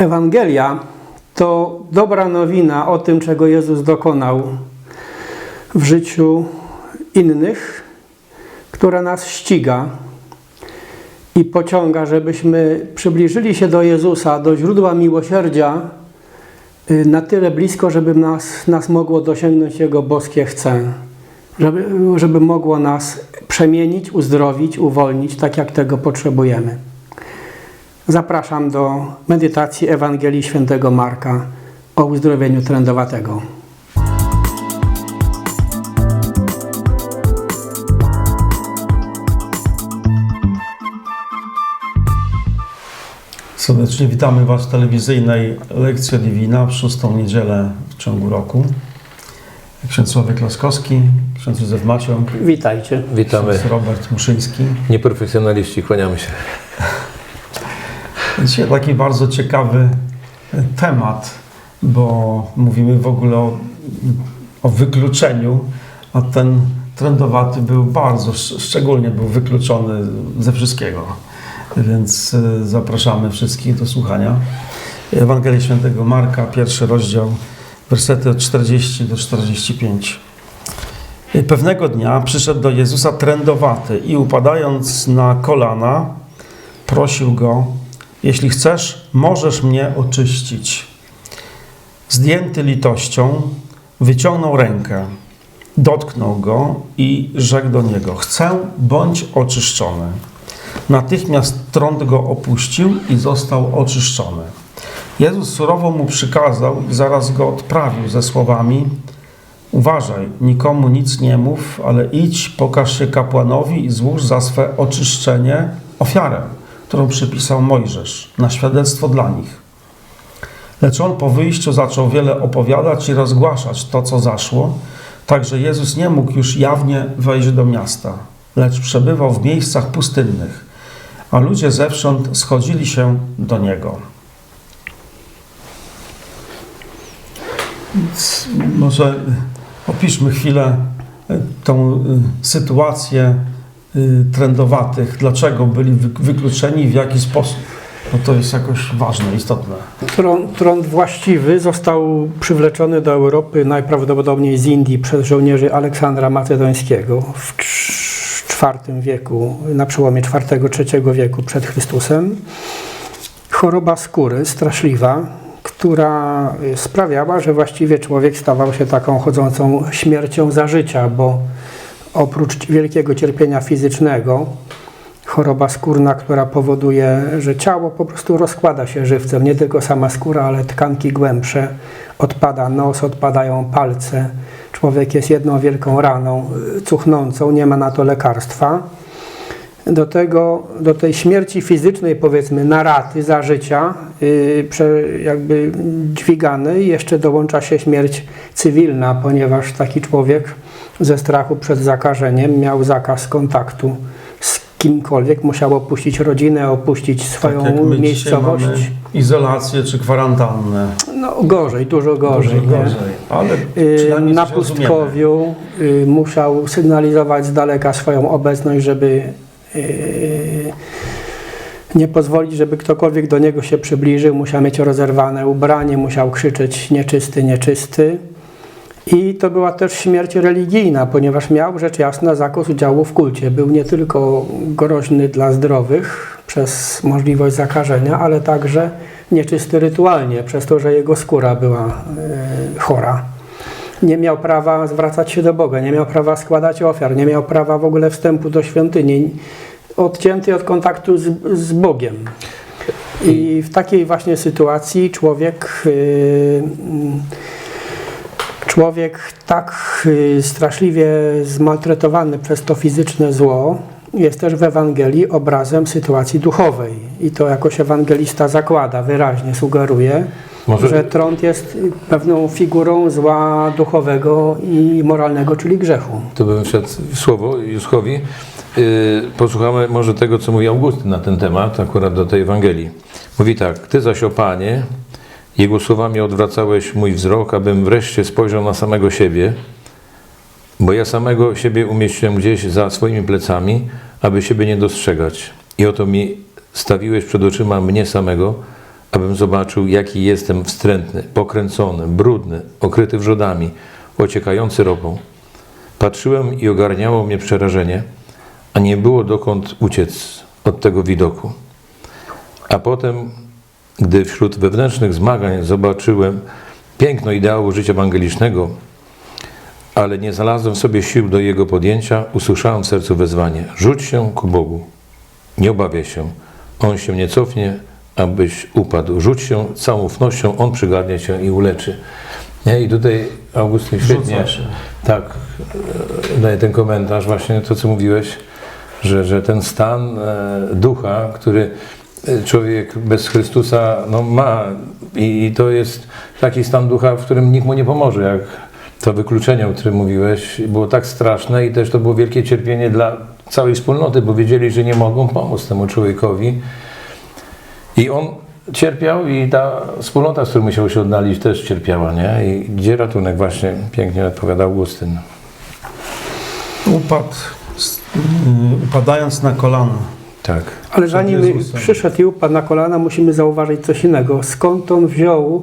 Ewangelia to dobra nowina o tym, czego Jezus dokonał w życiu innych, która nas ściga i pociąga, żebyśmy przybliżyli się do Jezusa, do źródła miłosierdzia y, na tyle blisko, żeby nas, nas mogło dosięgnąć Jego boskie chce, żeby, żeby mogło nas przemienić, uzdrowić, uwolnić, tak jak tego potrzebujemy. Zapraszam do medytacji Ewangelii Świętego Marka o uzdrowieniu trędowatego. Serdecznie witamy Was w telewizyjnej Lekcja Divina w szóstą niedzielę w ciągu roku. Ksiądz Sławek Laskowski, ksiądz Józef Maciąg, Witajcie. Witamy. ksiądz Robert Muszyński. Nieprofesjonaliści, kłaniamy się. Dzisiaj taki bardzo ciekawy temat, bo mówimy w ogóle o, o wykluczeniu, a ten trendowaty był bardzo, sz- szczególnie był wykluczony ze wszystkiego. Więc e, zapraszamy wszystkich do słuchania. Ewangelii Świętego Marka, pierwszy rozdział, wersety od 40 do 45. Pewnego dnia przyszedł do Jezusa trędowaty i upadając na kolana, prosił go, jeśli chcesz, możesz mnie oczyścić. Zdjęty litością, wyciągnął rękę, dotknął go i rzekł do niego: Chcę, bądź oczyszczony. Natychmiast trąd go opuścił i został oczyszczony. Jezus surowo mu przykazał i zaraz go odprawił ze słowami: Uważaj, nikomu nic nie mów, ale idź, pokaż się kapłanowi i złóż za swe oczyszczenie ofiarę, którą przypisał Mojżesz, na świadectwo dla nich. Lecz on po wyjściu zaczął wiele opowiadać i rozgłaszać to, co zaszło, tak że Jezus nie mógł już jawnie wejść do miasta, lecz przebywał w miejscach pustynnych, a ludzie zewsząd schodzili się do niego. Może opiszmy chwilę tą e, sytuację trendowatych, dlaczego byli wy- wykluczeni i w jaki sposób. Bo to jest jakoś ważne, istotne. Trąd, trąd właściwy został przywleczony do Europy najprawdopodobniej z Indii przez żołnierzy Aleksandra Macedońskiego w IV wieku, na przełomie IV-III wieku przed Chrystusem. Choroba skóry straszliwa, która sprawiała, że właściwie człowiek stawał się taką chodzącą śmiercią za życia, bo oprócz wielkiego cierpienia fizycznego, choroba skórna, która powoduje, że ciało po prostu rozkłada się żywcem. Nie tylko sama skóra, ale tkanki głębsze. Odpada nos, odpadają palce. Człowiek jest jedną wielką raną cuchnącą, nie ma na to lekarstwa. Do, tego, do tej śmierci fizycznej, powiedzmy, na raty za życia, yy, jakby dźwiganej, jeszcze dołącza się śmierć cywilna, ponieważ taki człowiek ze strachu przed zakażeniem miał zakaz kontaktu z kimkolwiek, musiał opuścić rodzinę, opuścić swoją tak my miejscowość. mamy izolację czy kwarantannę. No gorzej, dużo gorzej. Dużo gorzej. Ale przynajmniej na rozumiemy. pustkowiu yy, musiał sygnalizować z daleka swoją obecność, żeby yy, nie pozwolić, żeby ktokolwiek do niego się przybliżył. Musiał mieć rozerwane ubranie, musiał krzyczeć nieczysty, nieczysty. I to była też śmierć religijna, ponieważ miał rzecz jasna zakaz udziału w kulcie. Był nie tylko groźny dla zdrowych przez możliwość zakażenia, ale także nieczysty rytualnie, przez to, że jego skóra była e, chora. Nie miał prawa zwracać się do Boga, nie miał prawa składać ofiar, nie miał prawa w ogóle wstępu do świątyni, odcięty od kontaktu z, z Bogiem. I w takiej właśnie sytuacji człowiek. Yy, mm, Człowiek tak y, straszliwie zmaltretowany przez to fizyczne zło jest też w Ewangelii obrazem sytuacji duchowej. I to jakoś ewangelista zakłada, wyraźnie sugeruje, Może- że trąd jest y, pewną figurą zła duchowego i moralnego, czyli grzechu. To bym wszedł w słowo Juskowi. Yy, posłuchamy może tego, co mówi Augustyn na ten temat, akurat do tej Ewangelii. Mówi tak, Ty zaś, o Panie, Jego słowami odwracałeś mój wzrok, abym wreszcie spojrzał na samego siebie, bo ja samego siebie umieściłem gdzieś za swoimi plecami, aby siebie nie dostrzegać. I oto mi stawiłeś przed oczyma mnie samego, abym zobaczył, jaki jestem wstrętny, pokręcony, brudny, okryty wrzodami, ociekający ropą. Patrzyłem i ogarniało mnie przerażenie, a nie było dokąd uciec od tego widoku. A potem, gdy wśród wewnętrznych zmagań zobaczyłem piękno ideału życia ewangelicznego, ale nie znalazłem w sobie sił do jego podjęcia, usłyszałem w sercu wezwanie: rzuć się ku Bogu. Nie obawiaj się, On się nie cofnie, abyś upadł. Rzuć się całą ufnością, On przygarnie cię i uleczy. Nie? I tutaj Augustyn świetnie się. tak e, daje ten komentarz, właśnie to, co mówiłeś, że, że ten stan e, ducha, który człowiek bez Chrystusa no, ma i, to jest taki stan ducha, w którym nikt mu nie pomoże, jak to wykluczenie, o którym mówiłeś, było tak straszne i też to było wielkie cierpienie dla całej wspólnoty, bo wiedzieli, że nie mogą pomóc temu człowiekowi. I on cierpiał i ta wspólnota, z którą musiał się odnaleźć, też cierpiała, nie? I gdzie ratunek właśnie, pięknie odpowiada Augustyn. Upadł, y, upadając na kolana. Tak. Ale zanim przyszedł i upadł na kolana, musimy zauważyć coś innego. Skąd on wziął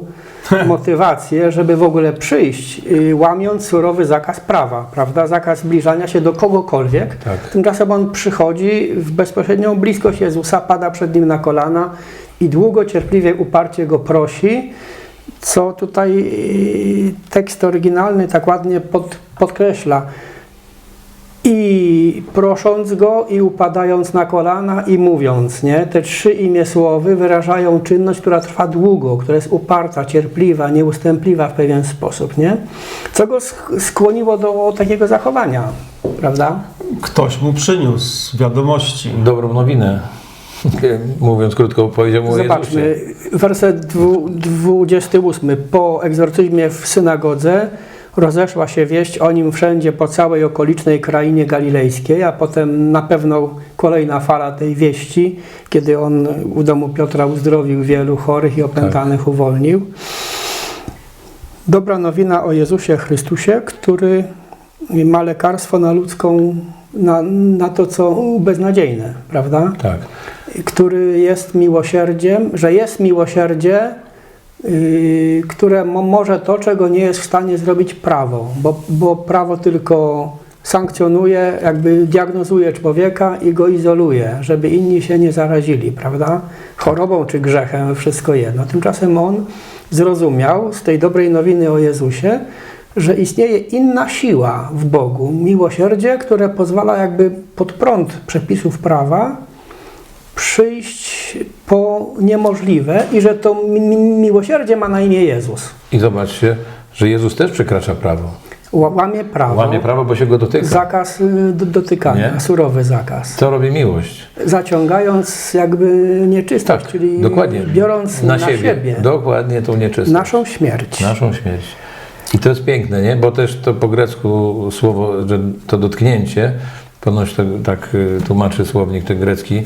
motywację, żeby w ogóle przyjść, y, łamiąc surowy zakaz prawa, prawda? Zakaz zbliżania się do kogokolwiek. Tak. Tymczasem on przychodzi w bezpośrednią bliskość Jezusa, pada przed nim na kolana i długo, cierpliwie, uparcie go prosi, co tutaj y, tekst oryginalny tak ładnie pod, podkreśla. I prosząc go, i upadając na kolana, i mówiąc, nie? Te trzy imię słowy wyrażają czynność, która trwa długo, która jest uparta, cierpliwa, nieustępliwa w pewien sposób, nie? Co go sk- skłoniło do takiego zachowania, prawda? Ktoś mu przyniósł wiadomości. Dobrą nowinę. Mówiąc krótko, powiedział mu Zobaczmy, Jezusie. werset dwu- 28. Po egzorcyzmie w synagodze rozeszła się wieść o nim wszędzie po całej okolicznej krainie galilejskiej, a potem na pewno kolejna fala tej wieści, kiedy on u domu Piotra uzdrowił wielu chorych i opętanych uwolnił. Dobra nowina o Jezusie Chrystusie, który ma lekarstwo na ludzką, na, na to, co beznadziejne, prawda? Tak. który jest miłosierdziem, że jest miłosierdzie, które mo- może to, czego nie jest w stanie zrobić prawo, bo, bo prawo tylko sankcjonuje, jakby diagnozuje człowieka i go izoluje, żeby inni się nie zarazili, prawda? Chorobą czy grzechem, wszystko jedno. Tymczasem on zrozumiał z tej dobrej nowiny o Jezusie, że istnieje inna siła w Bogu, miłosierdzie, które pozwala jakby pod prąd przepisów prawa przyjść po niemożliwe i że to mi- mi- miłosierdzie ma na imię Jezus. I zobaczcie, że Jezus też przekracza prawo. Ła- Łamie prawo. Łamie prawo, bo się go dotyka. Zakaz y, dotykania, Nie? surowy zakaz. Co robi miłość? Zaciągając jakby nieczystość, Tak, czyli dokładnie. biorąc na, siebie, Dokładnie tą nieczystość. naszą śmierć. Naszą śmierć. I to jest piękne, nie? Bo też to po grecku słowo, że to dotknięcie, ponoć to, tak y, tłumaczy słownik ten grecki,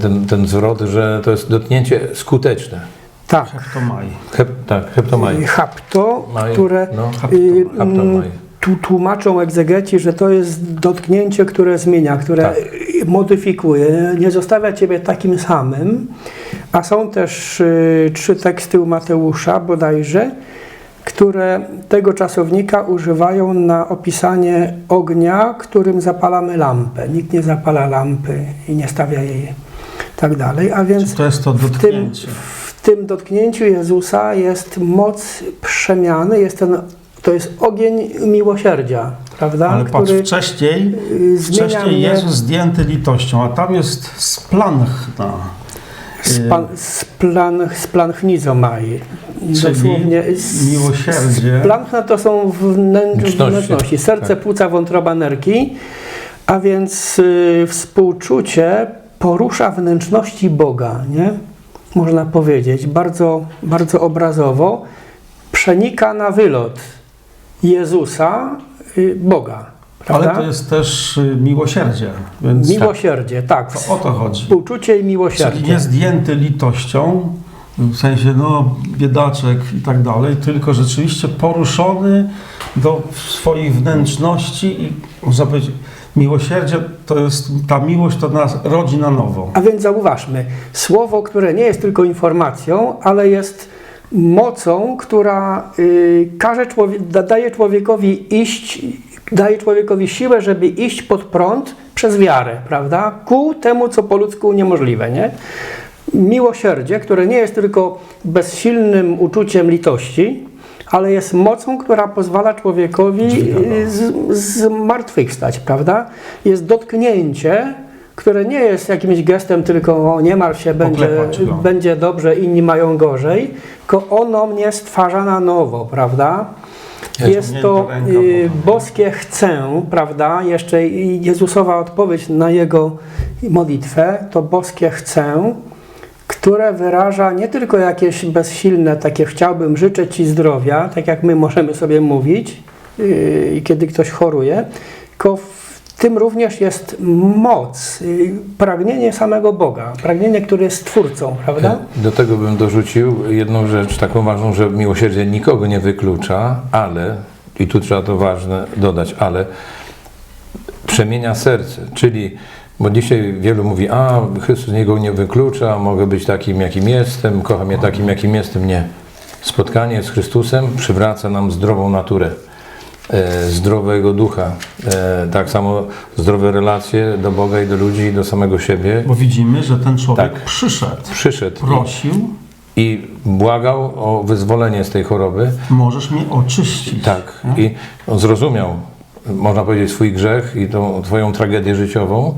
ten, ten zwrot, że to jest dotknięcie skuteczne. Tak. To maj. Hep, tak, heptomai. Hapto, Maj, które no, y, mm, tu tłumaczą egzegeci, że to jest dotknięcie, które zmienia, które Tak. y, modyfikuje, nie zostawia ciebie takim samym. A są też y, trzy teksty u Mateusza bodajże, które tego czasownika używają na opisanie ognia, którym zapalamy lampę. Nikt nie zapala lampy i nie stawia jej tak dalej. A więc To jest to w tym, dotknięcie. w tym dotknięciu Jezusa jest moc przemiany, jest ten, to jest ogień miłosierdzia, prawda? Ale patrz, wcześniej, y, wcześniej Jezus zdjęty litością, a tam jest splanchna. Span, splan, splanchnizomaji. Czyli Dosłownie miłosierdzie. Splanchna to są wnętrz, Wnętrzności. wnętrzności, serce, Tak. płuca, wątroba, nerki, a więc y, współczucie porusza wnętrzności Boga, nie? Można powiedzieć, bardzo, bardzo obrazowo, przenika na wylot Jezusa, y, Boga, prawda? Ale to jest też y, miłosierdzie. Więc Miłosierdzie, tak. to o to chodzi. Współczucie i miłosierdzie. Czyli nie zdjęty litością, w sensie no biedaczek i tak dalej, tylko rzeczywiście poruszony do swoich wnętrzności i można powiedzieć, Miłosierdzie to jest, ta miłość to nas rodzi na nowo. A więc zauważmy, słowo, które nie jest tylko informacją, ale jest mocą, która y, każe człowie- da- daje człowiekowi iść, daje człowiekowi siłę, żeby iść pod prąd przez wiarę, prawda? Ku temu, co po ludzku niemożliwe, nie? Miłosierdzie, które nie jest tylko bezsilnym uczuciem litości, ale jest mocą, która pozwala człowiekowi y, z, zmartwychwstać, prawda? Jest dotknięcie, które nie jest jakimś gestem tylko o, nie martw się, będzie, go. będzie dobrze, inni mają gorzej, tylko ono mnie stwarza na nowo, prawda? Jest to y, boskie chcę, prawda? Jeszcze Jezusowa odpowiedź na jego modlitwę to boskie chcę, które wyraża nie tylko jakieś bezsilne takie chciałbym, życzę Ci zdrowia, tak jak my możemy sobie mówić, yy, kiedy ktoś choruje, tylko tym również jest moc, pragnienie samego Boga, pragnienie, które jest Twórcą, prawda? Do tego bym dorzucił jedną rzecz taką ważną, że miłosierdzie nikogo nie wyklucza, ale, i tu trzeba to ważne dodać, ale przemienia serce, czyli, bo dzisiaj wielu mówi, a Chrystus nikogo nie wyklucza, mogę być takim, jakim jestem, kocha mnie takim, jakim jestem. Nie. Spotkanie z Chrystusem przywraca nam zdrową naturę, zdrowego ducha, e, tak samo zdrowe relacje do Boga i do ludzi i do samego siebie. Bo widzimy, że ten człowiek Tak. przyszedł, Przyszedł prosił, i błagał o wyzwolenie z tej choroby. możesz mnie oczyścić. Tak. I on zrozumiał, można powiedzieć, swój grzech i tą twoją tragedię życiową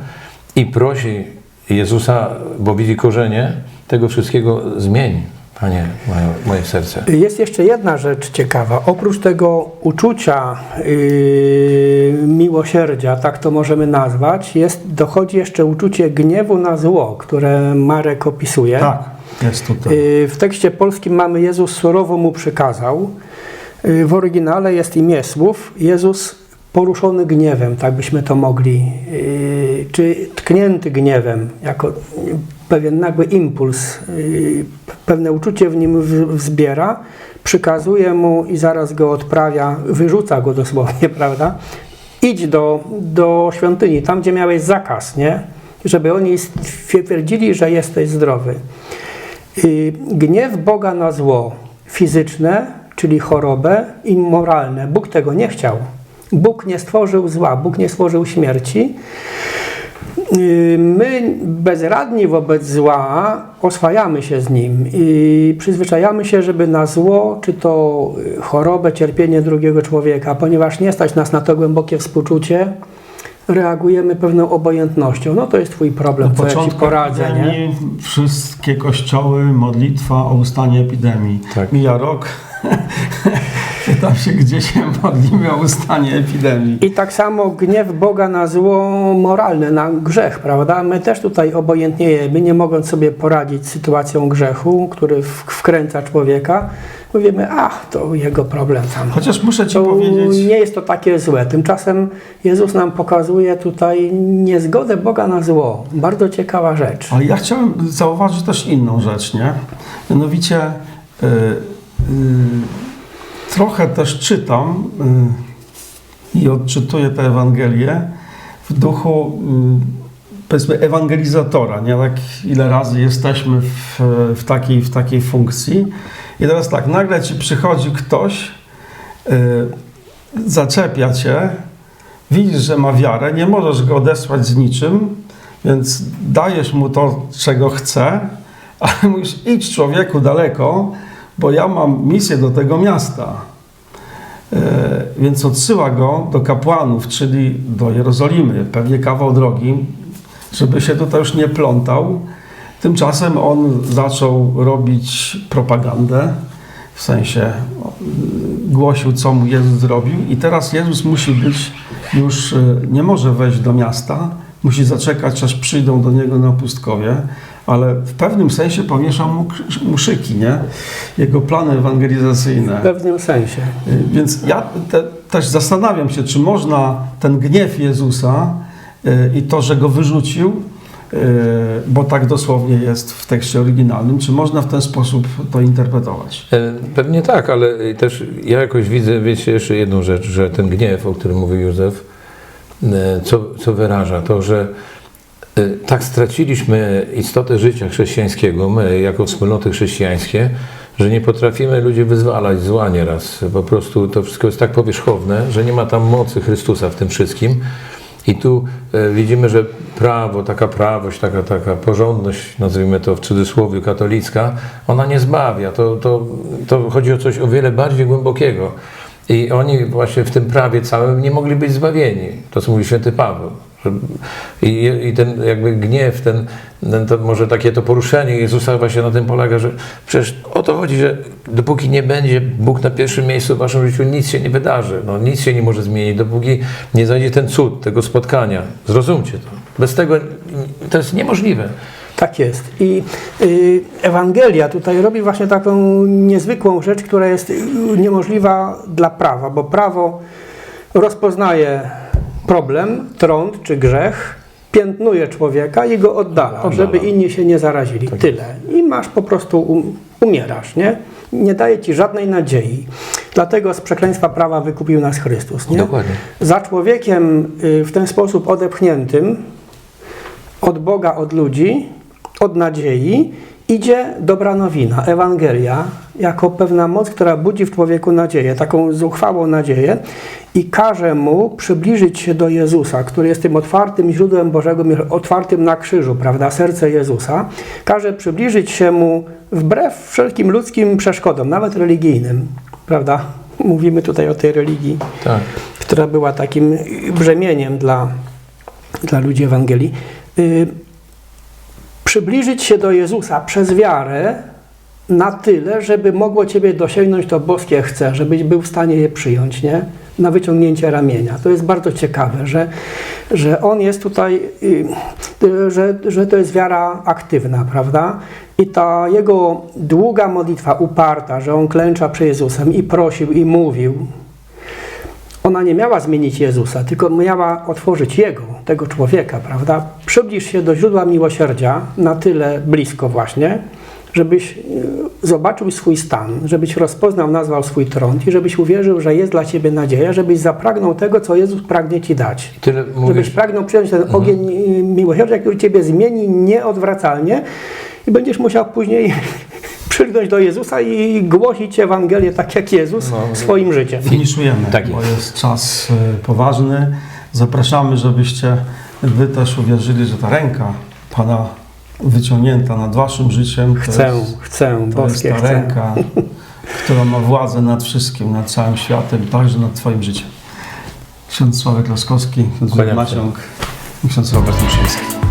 i prosi Jezusa, bo widzi korzenie tego wszystkiego, zmień, Panie, moje, moje serce. Jest jeszcze jedna rzecz ciekawa. Oprócz tego uczucia yy, miłosierdzia, tak to możemy nazwać, jest, dochodzi jeszcze uczucie gniewu na zło, które Marek opisuje. Tak, jest tutaj. Yy, W tekście polskim mamy Jezus surowo mu przykazał. Yy, W oryginale jest imię słów Jezus poruszony gniewem, tak byśmy to mogli, yy, czy tknięty gniewem, jako pewien nagły impuls, yy, pewne uczucie w nim wzbiera, przykazuje mu i zaraz go odprawia, wyrzuca go dosłownie, prawda? Idź do, do świątyni, tam gdzie miałeś zakaz, nie? Żeby oni stwierdzili, że jesteś zdrowy. Gniew Boga na zło fizyczne, czyli chorobę, i moralne. Bóg tego nie chciał. Bóg nie stworzył zła, Bóg nie stworzył śmierci. Y, My bezradni wobec zła oswajamy się z nim i przyzwyczajamy się, żeby na zło, czy to y, chorobę, cierpienie drugiego człowieka, ponieważ nie stać nas na to głębokie współczucie, reagujemy pewną obojętnością. No to jest twój problem, Na co ja ci poradzę, nie? wszystkie kościoły, modlitwa o ustanie epidemii. Tak. Mija rok, pytam się, gdzie się modlimy o ustanie epidemii. I tak samo gniew Boga na zło moralne, na grzech, prawda? My też tutaj obojętniejemy, nie mogąc sobie poradzić z sytuacją grzechu, który wkręca człowieka. Mówimy, ach, to jego problem tam. Chociaż muszę Ci To powiedzieć, nie jest to takie złe. Tymczasem Jezus nam pokazuje tutaj niezgodę Boga na zło. Bardzo ciekawa rzecz. ale ja chciałem zauważyć też inną rzecz, nie? Mianowicie y, y, trochę też czytam y, i odczytuję tę Ewangelię w duchu y, powiedzmy ewangelizatora, nie? Tak ile razy jesteśmy w, w, takiej, w takiej funkcji. I teraz tak, nagle Ci przychodzi ktoś, y, zaczepia Cię, widzisz, że ma wiarę, nie możesz go odesłać z niczym, więc dajesz mu to, czego chce, ale mówisz, idź człowieku daleko, bo ja mam misję do tego miasta. E, Więc odsyła go do kapłanów, czyli do Jerozolimy, pewnie kawał drogi, żeby się tutaj już nie plątał. Tymczasem on zaczął robić propagandę, w sensie głosił, co mu Jezus zrobił, i teraz Jezus musi być już, e, nie może wejść do miasta, musi zaczekać, aż przyjdą do niego na pustkowie, ale w pewnym sensie pomieszał mu, mu szyki, nie? Jego plany ewangelizacyjne. W pewnym sensie. Y, Więc ja te, też zastanawiam się, czy można ten gniew Jezusa y, i to, że go wyrzucił, y, bo tak dosłownie jest w tekście oryginalnym, czy można w ten sposób to interpretować? E, Pewnie tak, ale też ja jakoś widzę, wiecie, jeszcze jedną rzecz, że ten gniew, o którym mówił Józef, co, co wyraża? To, że tak straciliśmy istotę życia chrześcijańskiego, my jako wspólnoty chrześcijańskie, że nie potrafimy ludzi wyzwalać zła nieraz. Po prostu to wszystko jest tak powierzchowne, że nie ma tam mocy Chrystusa w tym wszystkim. I tu e, widzimy, że prawo, taka prawość, taka, taka porządność, nazwijmy to w cudzysłowie katolicka, ona nie zbawia. To, to, to chodzi o coś o wiele bardziej głębokiego. I oni właśnie w tym prawie całym nie mogli być zbawieni. To, co mówi święty Paweł. I, I ten jakby gniew, ten, ten, to może takie to poruszenie Jezusa właśnie na tym polega, że przecież o to chodzi, że dopóki nie będzie Bóg na pierwszym miejscu w waszym życiu, nic się nie wydarzy. No, nic się nie może zmienić, dopóki nie zajdzie ten cud tego spotkania. Zrozumcie to. Bez tego to jest niemożliwe. Tak jest. I y, Ewangelia tutaj robi właśnie taką niezwykłą rzecz, która jest niemożliwa dla prawa, bo prawo rozpoznaje problem, trąd czy grzech, piętnuje człowieka i go oddala, Oddala. żeby inni się nie zarazili. Tyle. I masz po prostu, um, umierasz, nie? Nie daje ci żadnej nadziei. Dlatego z przekleństwa prawa wykupił nas Chrystus, nie? Dokładnie. Za człowiekiem y, w ten sposób odepchniętym od Boga, od ludzi, od nadziei, idzie dobra nowina, Ewangelia, jako pewna moc, która budzi w człowieku nadzieję, taką zuchwałą nadzieję i każe mu przybliżyć się do Jezusa, który jest tym otwartym źródłem Bożego, otwartym na krzyżu, prawda, serce Jezusa, każe przybliżyć się mu wbrew wszelkim ludzkim przeszkodom, nawet religijnym, prawda? Mówimy tutaj o tej religii Tak. która była takim brzemieniem dla, dla ludzi Ewangelii, y, przybliżyć się do Jezusa przez wiarę na tyle, żeby mogło Ciebie dosięgnąć to boskie chce, żebyś był w stanie je przyjąć, nie? Na wyciągnięcie ramienia. To jest bardzo ciekawe, że, że On jest tutaj, y, że, że to jest wiara aktywna, prawda? I ta Jego długa modlitwa, uparta, że On klęcza przed Jezusem i prosił i mówił, ona nie miała zmienić Jezusa, tylko miała otworzyć Jego, tego człowieka, prawda? Przybliż się do źródła miłosierdzia na tyle blisko właśnie, żebyś e, zobaczył swój stan, żebyś rozpoznał, nazwał swój trąd i żebyś uwierzył, że jest dla Ciebie nadzieja, żebyś zapragnął tego, co Jezus pragnie Ci dać. Tyle Żebyś mówisz, pragnął przyjąć ten ogień y, miłosierdzia, który Ciebie zmieni nieodwracalnie i będziesz musiał później przylgnąć do Jezusa i głosić Ewangelię tak jak Jezus No. swoim życiem. Finiszujemy, Tak bo jest. jest czas y, poważny. Zapraszamy, żebyście wy też uwierzyli, że ta ręka Pana wyciągnięta nad waszym życiem Chcę, jest, chcę, to jest boskie ta chcę. ręka, która ma władzę nad wszystkim, nad całym światem, także nad twoim życiem. Ksiądz Sławek Laskowski, ksiądz. Maciąg i ksiądz Robert Muszyński.